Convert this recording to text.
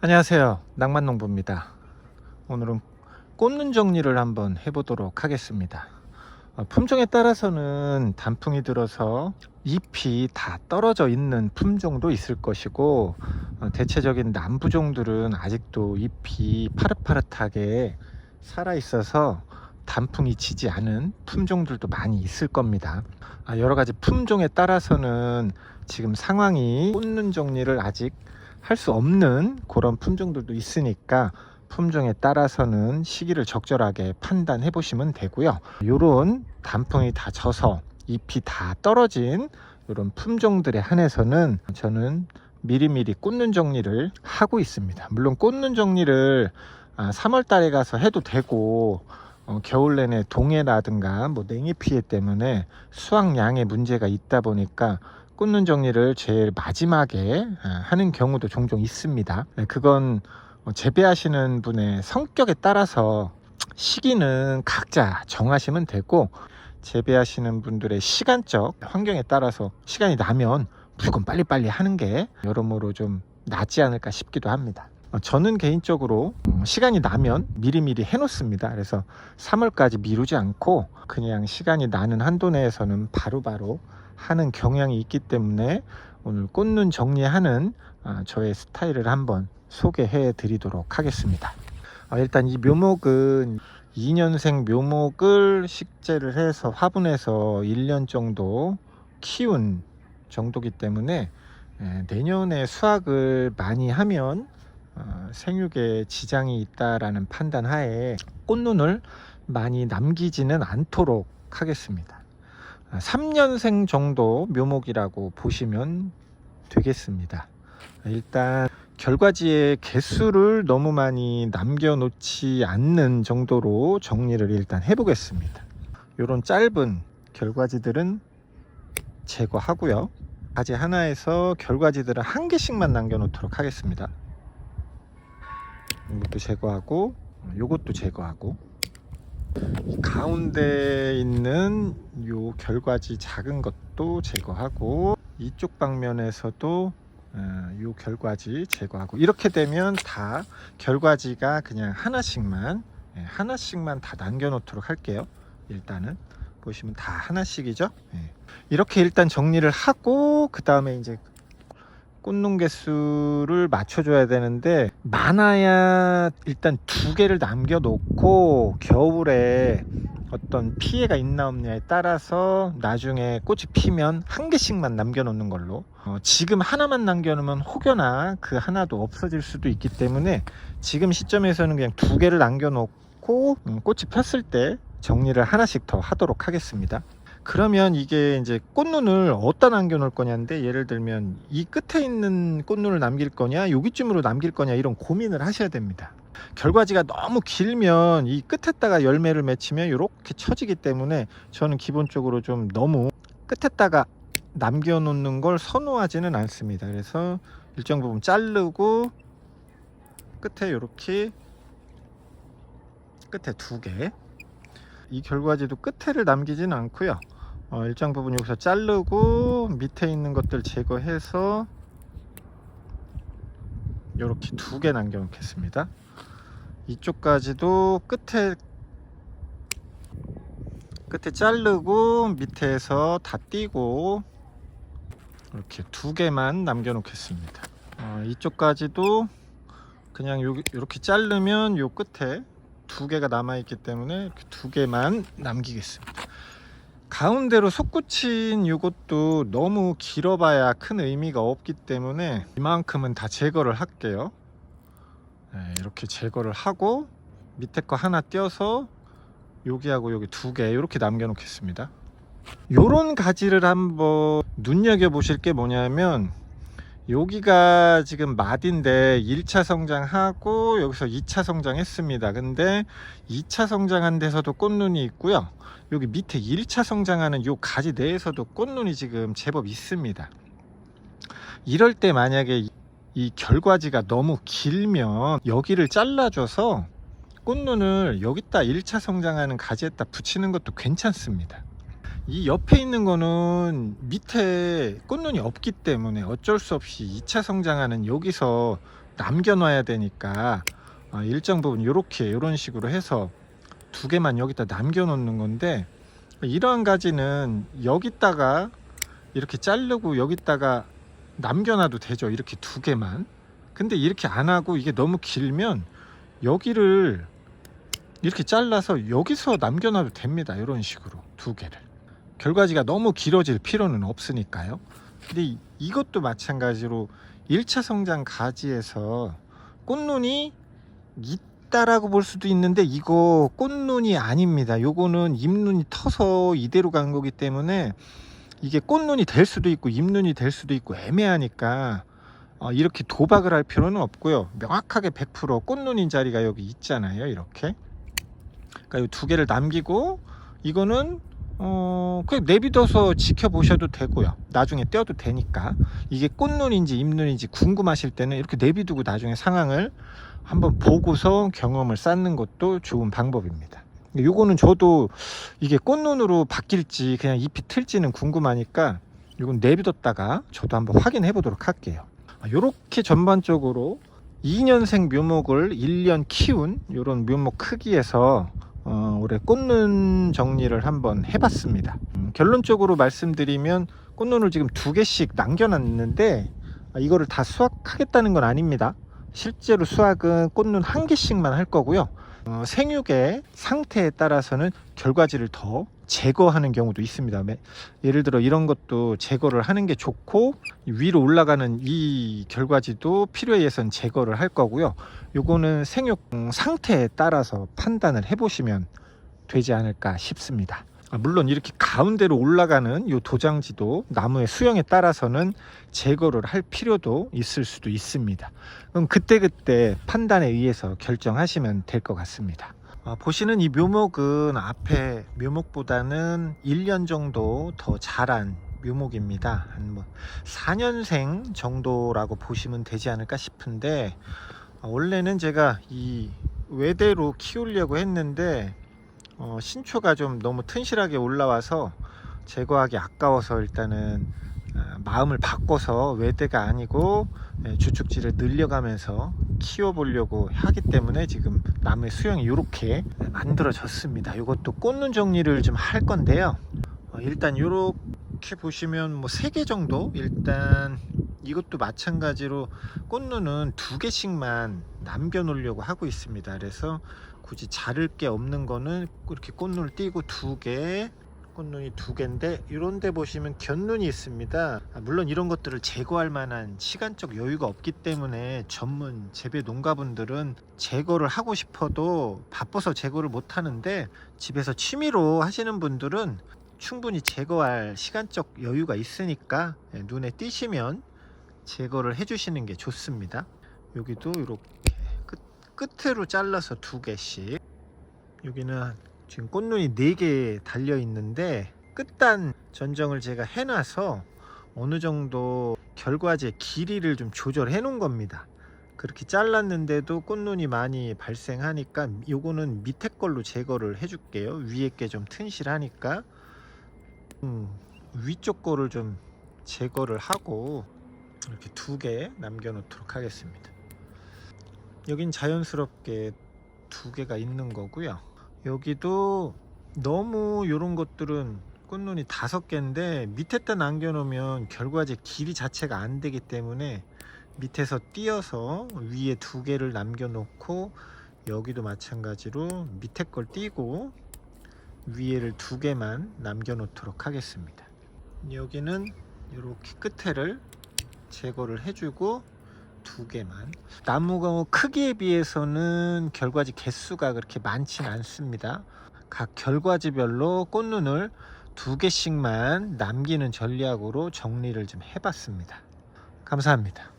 안녕하세요. 낭만농부입니다. 오늘은 꽂는 정리를 한번 해보도록 하겠습니다. 어, 품종에 따라서는 단풍이 들어서 잎이 다 떨어져 있는 품종도 있을 것이고 어, 대체적인 남부종들은 아직도 잎이 파릇파릇하게 살아 있어서 단풍이 지지 않은 품종들도 많이 있을 겁니다. 아, 여러 가지 품종에 따라서는 지금 상황이 꽂는 정리를 아직 할 수 없는 그런 품종들도 있으니까 품종에 따라서는 시기를 적절하게 판단해 보시면 되고요. 요런 단풍이 다 져서 잎이 다 떨어진 이런 품종들에 한해서는 저는 미리미리 꽂는 정리를 하고 있습니다. 물론 꽂는 정리를 3월 달에 가서 해도 되고 어, 겨울 내내 동해라든가 뭐 냉해 피해 때문에 수확량에 문제가 있다 보니까 꽂는 정리를 제일 마지막에 아, 하는 경우도 종종 있습니다. 네, 그건 어, 재배하시는 분의 성격에 따라서 시기는 각자 정하시면 되고 재배하시는 분들의 시간적 환경에 따라서 시간이 나면 무조건 빨리빨리 하는 게 여러모로 좀 낫지 않을까 싶기도 합니다. 어, 저는 개인적으로 음, 시간이 나면 미리미리 해놓습니다. 그래서 3월까지 미루지 않고 그냥 시간이 나는 한도 내에서는 바로바로 하는 경향이 있기 때문에 오늘 꽂는 정리하는 아, 저의 스타일을 한번 소개해 드리도록 하겠습니다. 아, 일단 이 묘목은 2년생 묘목을 식재를 해서 화분해서 1년 정도 키운 정도기 때문에 에, 내년에 수확을 많이 하면 어, 생육에 지장이 있다라는 판단 하에 꽃눈을 많이 남기지는 않도록 하겠습니다. 3년생 정도 묘목이라고 보시면 되겠습니다. 일단 결과지의 개수를 너무 많이 남겨놓지 않는 정도로 정리를 일단 해보겠습니다. 이런 짧은 결과지들은 제거하고요. 가지 하나에서 결과지들은 한 개씩만 남겨놓도록 하겠습니다. 이것도 제거하고, 이것도 제거하고, 이 가운데 있는 요 결과지 작은 것도 제거하고 이쪽 방면에서도 어, 요 결과지 제거하고 이렇게 되면 다 결과지가 그냥 하나씩만 예, 하나씩만 다 남겨 놓도록 할게요 일단은 보시면 다 하나씩이죠 예. 이렇게 일단 정리를 하고 그 다음에 이제 꽂는 개수를 맞춰줘야 되는데 많아야 일단 두 개를 남겨놓고 겨울에 어떤 피해가 있나 없냐에 따라서 나중에 꽃이 피면 한 개씩만 남겨놓는 걸로 어, 지금 하나만 남겨놓으면 혹여나 그 하나도 없어질 수도 있기 때문에 지금 시점에서는 그냥 두 개를 남겨놓고 음, 꽃이 폈을 때 정리를 하나씩 더 하도록 하겠습니다. 그러면 이게 이제 꽃눈을 어디다 남겨 놓을 거냐인데 예를 들면 이 끝에 있는 꽃눈을 남길 거냐 여기쯤으로 남길 거냐 이런 고민을 하셔야 됩니다. 결과지가 너무 길면 이 끝에다가 열매를 맺히면 이렇게 처지기 때문에 저는 기본적으로 좀 너무 끝에다가 남겨 놓는 걸 선호하지는 않습니다. 그래서 일정 부분 자르고 끝에 이렇게 끝에 두 개. 이 결과지도 끝에를 남기지는 않고요 어, 일정 부분 여기서 자르고 밑에 있는 것들 제거해서 이렇게 두 개 남겨 놓겠습니다. 이쪽까지도 끝에 끝에 자르고 밑에서 다 띄고 이렇게 두 개만 남겨 놓겠습니다. 어, 이쪽까지도 그냥 요, 이렇게 자르면 요 끝에 두 개가 남아 있기 때문에 두 개만 남기겠습니다 가운데로 솟구친 이것도 너무 길어봐야 큰 의미가 없기 때문에 이만큼은 다 제거를 할게요. 네, 이렇게 제거를 하고 밑에 거 하나 떼어서 여기하고 여기 두 개 이렇게 남겨 놓겠습니다. 요런 가지를 한번 눈여겨 보실 게 뭐냐면 여기가 지금 마디인데 1차 성장하고 여기서 2차 성장했습니다. 근데 2차 성장한 데서도 꽃눈이 있고요. 여기 밑에 1차 성장하는 요 가지 내에서도 꽃눈이 지금 제법 있습니다. 이럴 때 만약에 이- 이 결과지가 너무 길면 여기를 잘라줘서 꽃눈을 여기다 1차 성장하는 가지에다 붙이는 것도 괜찮습니다 이 옆에 있는 거는 밑에 꽃눈이 없기 때문에 어쩔 수 없이 2차 성장하는 여기서 남겨놔야 되니까 어, 일정 부분 이렇게 이런 식으로 해서 두 개만 여기다 남겨놓는 건데 이러한 가지는 여기다가 이렇게 자르고 여기다가 남겨놔도 되죠 이렇게 두 개만. 근데 이렇게 안 하고 이게 너무 길면 여기를 이렇게 잘라서 여기서 남겨놔도 됩니다 이런 식으로 두 개를 결과지가 너무 길어질 필요는 없으니까요. 근데 이- 이것도 마찬가지로 1차 성장 가지에서 꽃눈이 있다라고 볼 수도 있는데 이거 꽃눈이 아닙니다. 요거는 잎눈이 터서 이대로 간 거기 때문에 이게 꽃눈이 될 수도 있고 잎눈이 될 수도 있고 애매하니까 어, 이렇게 도박을 할 필요는 없고요. 명확하게 100% 꽃눈인 자리가 여기 있잖아요 이렇게. 그러니까 이 두 개를 남기고 이거는 어 그냥 내비둬서 지켜보셔도 되고요. 나중에 떼어도 되니까. 이게 꽃눈인지 잎눈인지 궁금하실 때는 이렇게 내비두고 나중에 상황을 한번 보고서 경험을 쌓는 것도 좋은 방법입니다. 요거는 저도 이게 꽃눈으로 바뀔지 그냥 잎이 틀지는 궁금하니까 이건 내비뒀다가 저도 한번 확인해 보도록 할게요. 이렇게 전반적으로 2년생 묘목을 1년 키운 이런 묘목 크기에서 어, 올해 꽃눈 정리를 한번 해봤습니다. 음, 결론적으로 말씀드리면 꽃눈을 지금 두 개씩 남겨놨는데 아, 이거를 다 수확하겠다는 건 아닙니다. 실제로 수확은 꽃눈 한 개씩만 할 거고요. 어, 생육의 상태에 따라서는 결과지를 더 제거하는 경우도 있습니다. 매- 예를 들어 이런 것도 제거를 하는 게 좋고 위로 올라가는 이 결과지도 필요에 의해서는 제거를 할 거고요. 요거는 생육 음, 상태에 따라서 판단을 해보시면 되지 않을까 싶습니다. 아, 물론 이렇게 가운데로 올라가는 요 도장지도 나무의 수영에 따라서는 제거를 할 필요도 있을 수도 있습니다. 그럼 그때그때 판단에 의해서 결정하시면 될 것 같습니다. 아, 보시는 이 묘목은 앞에 묘목보다는 1년 정도 더 자란 묘목입니다. 한 뭐 4년생 정도라고 보시면 되지 않을까 싶은데 아, 원래는 제가 이 외대로 키우려고 했는데 어, 신초가 좀 너무 튼실하게 올라와서 제거하기 아까워서 일단은 아, 마음을 바꿔서 외대가 아니고 예, 주축지를 늘려가면서 키워보려고 하기 때문에 지금 나무의 수영이 이렇게 만들어졌습니다. 이것도 꽃눈 정리를 좀 할 건데요. 어, 일단 이렇게 보시면 뭐세개 정도 일단 이것도 마찬가지로 꽃눈은 두 개씩만 남겨 놓으려고 하고 있습니다. 그래서 굳이 자를 게 없는 거는 이렇게 꽃눈을 띄고 두 개, 꽃눈이 두 개인데 이런 데 보시면 곁눈이 있습니다. 아, 물론 이런 것들을 제거할 만한 시간적 여유가 없기 때문에 전문 재배 농가분들은 제거를 하고 싶어도 바빠서 제거를 못 하는데 집에서 취미로 하시는 분들은 충분히 제거할 시간적 여유가 있으니까 예, 눈에 띄시면 제거를 해주시는 게 좋습니다. 여기도 이렇게 끝, 끝으로 잘라서 두 개씩. 여기는 지금 꽃눈이 네 개 달려 있는데 끝단 전정을 제가 해놔서 어느 정도 결과제 길이를 좀 조절해 놓은 겁니다. 그렇게 잘랐는데도 꽃눈이 많이 발생하니까 요거는 밑에 걸로 제거를 해줄게요. 위에 게 좀 튼실하니까 음, 위쪽 거를 좀 제거를 하고 이렇게 두 개 남겨 놓도록 하겠습니다. 여긴 자연스럽게 두 개가 있는 거고요. 여기도 너무 이런 것들은 꽃눈이 다섯 개인데 밑에다 남겨 놓으면 결과제 길이 자체가 안 되기 때문에 밑에서 띄어서 위에 두 개를 남겨 놓고 여기도 마찬가지로 밑에 걸 띄고 위에를 두 개만 남겨 놓도록 하겠습니다. 여기는 이렇게 끝에를 제거를 해주고 두 개만 나무가 크기에 비해서는 결과지 개수가 그렇게 많지는 않습니다. 각 결과지별로 꽃눈을 두 개씩만 남기는 전략으로 정리를 좀 해봤습니다. 감사합니다.